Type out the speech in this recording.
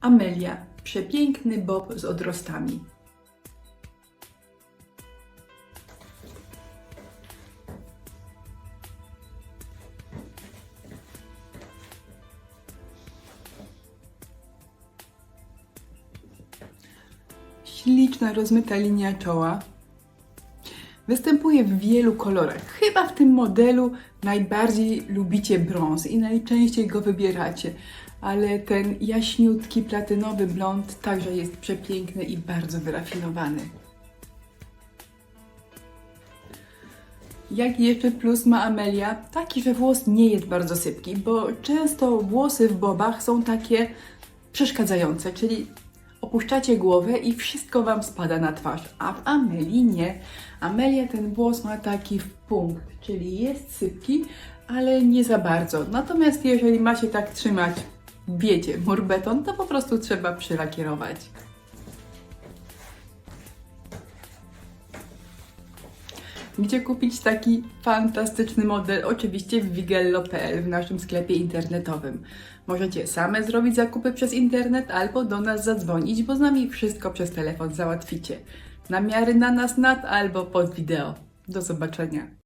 Amelia, przepiękny bob z odrostami. Śliczna, rozmyta linia czoła. Występuje w wielu kolorach. Chyba w tym modelu najbardziej lubicie brąz i najczęściej go wybieracie, ale ten jaśniutki, platynowy blond także jest przepiękny i bardzo wyrafinowany. Jaki jeszcze plus ma Amelia? Taki, że włos nie jest bardzo sypki, bo często włosy w bobach są takie przeszkadzające, czyli opuszczacie głowę i wszystko Wam spada na twarz, a w Amelii nie. Amelia ten włos ma taki w punkt, czyli jest sypki, ale nie za bardzo. Natomiast jeżeli ma się tak trzymać, wiecie, murbeton, to po prostu trzeba przylakierować. Gdzie kupić taki fantastyczny model? Oczywiście w wigello.pl w naszym sklepie internetowym. Możecie same zrobić zakupy przez internet albo do nas zadzwonić, bo z nami wszystko przez telefon załatwicie. Namiary na nas nad albo pod wideo. Do zobaczenia.